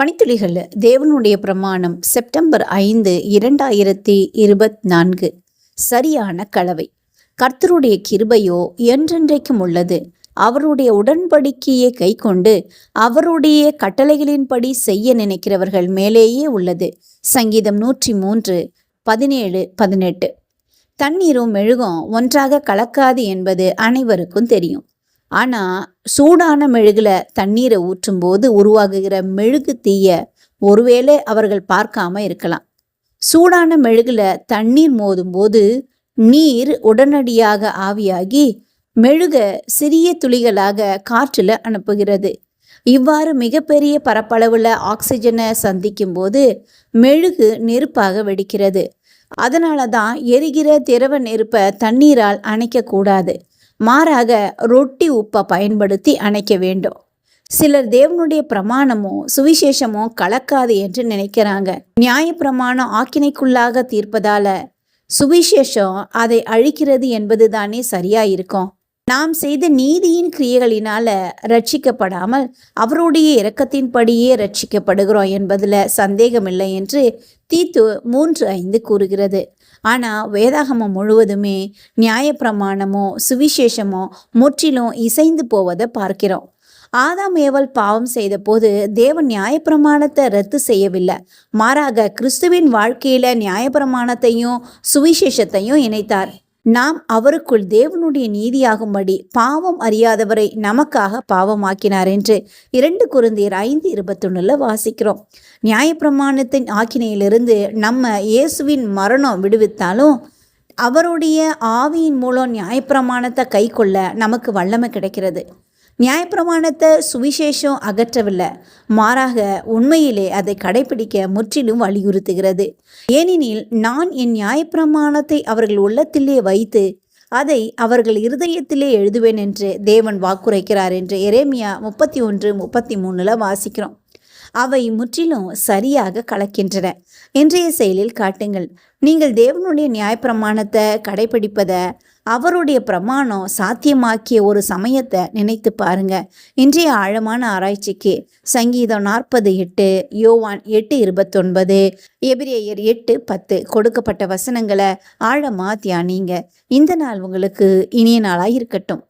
பனித்துளிகள் தேவனுடைய பிரமாணம் செப்டம்பர் ஐந்து இரண்டாயிரத்தி இருபத் நான்கு சரியான கலவை. கர்த்தருடைய கிருபையோ என்றென்றைக்கும் உள்ளது. அவருடைய உடன்படிக்கையை கைக்கொண்டு அவருடைய கட்டளைகளின்படி செய்ய நினைக்கிறவர்கள் மேலேயே உள்ளது. சங்கீதம் நூற்றி மூன்று பதினேழு பதினெட்டு. தண்ணீரும் மெழுகும் ஒன்றாக கலக்காது என்பது அனைவருக்கும் தெரியும். ஆனால் சூடான மெழுகில் தண்ணீரை ஊற்றும்போது உருவாகுகிற மெழுகு தீய ஒருவேளை அவர்கள் பார்க்காம இருக்கலாம். சூடான மெழுகில் தண்ணீர் மோதும்போது நீர் உடனடியாக ஆவியாகி மெழுக சிறிய துளிகளாக காற்றில் அனுப்புகிறது. இவ்வாறு மிகப்பெரிய பரப்பளவில் ஆக்சிஜனை சந்திக்கும் போது மெழுகு நெருப்பாக வெடிக்கிறது. அதனால தான் எரிகிற திரவ நெருப்பை தண்ணீரால் அணைக்கக்கூடாது. மாறாக ரொட்டி உப்பை பயன்படுத்தி அணைக்க வேண்டும். சிலர் தேவனுடைய பிரமாணமோ சுவிசேஷமோ கலக்காது என்று நினைக்கிறாங்க. நியாய பிரமாணம் ஆக்கினைக்குள்ளாக தீர்ப்பதால சுவிசேஷம் அதை அழிக்கிறது என்பது தானே சரியா இருக்கும் நாம் செய்த நீதியின் கிரியைகளினால ரட்சிக்கப்படாமல் அவருடைய இரக்கத்தின்படியே ரட்சிக்கப்படுகிறோம் என்பதில் சந்தேகமில்லை என்று தீத்து மூன்று ஐந்து கூறுகிறது. ஆனால் வேதாகமம் முழுவதுமே நியாயப்பிரமாணமோ சுவிசேஷமோ முற்றிலும் இசைந்து போவதை பார்க்கிறோம். ஆதாம் ஏவல் பாவம் செய்த போது தேவன் நியாயப்பிரமாணத்தை ரத்து செய்யவில்லை. மாறாக கிறிஸ்துவின் வாழ்க்கையில நியாயப்பிரமாணத்தையும் சுவிசேஷத்தையும் இணைத்தார். நாம் அவருக்குள் தேவனுடைய நீதியாகும்படி பாவம் அறியாதவரை நமக்காக பாவமாக்கினார் என்று இரண்டு குருந்தியர் ஐந்து இருபத்தொன்னுல வாசிக்கிறோம். நியாயப்பிரமாணத்தின் ஆக்கினையிலிருந்து நம்ம இயேசுவின் மரணம் விடுவித்தாலும் அவருடைய ஆவியின் மூலம் நியாயப்பிரமாணத்தை கை கொள்ள நமக்கு வல்லமை கிடைக்கிறது. நியாயப்பிரமாணத்தை சுவிசேஷம் அகற்றவில்லை. மாறாக உண்மையிலே அதை கடைபிடிக்க முற்றிலும் வலியுறுத்துகிறது. ஏனெனில் நான் என் நியாயப்பிரமாணத்தை அவர்கள் உள்ளத்திலே வைத்து அதை அவர்கள் இருதயத்திலே எழுதுவேன் என்று தேவன் வாக்குரைக்கிறார் என்று எரேமியா முப்பத்தி ஒன்று முப்பத்தி மூணில் வாசிக்கிறோம். அவை முற்றிலும் சரியாக கலக்கின்றன. இன்றைய செயலில் காட்டுங்கள். நீங்கள் தேவனுடைய நியாயப்பிரமாணத்தை கடைபிடிப்பதை அவருடைய பிரமாணம் சாத்தியமாக்கிய ஒரு சமயத்தை நினைத்து பாருங்க. இன்றைய ஆழமான ஆராய்ச்சிக்கு சங்கீதம் நாற்பது எட்டு யோவான் எட்டு இருபத்தொன்பது எபிரேயர் எட்டு பத்து கொடுக்கப்பட்ட வசனங்களை ஆழமாக தியானிங்க. இந்த நாள் உங்களுக்கு இனிய நாளாக இருக்கட்டும்.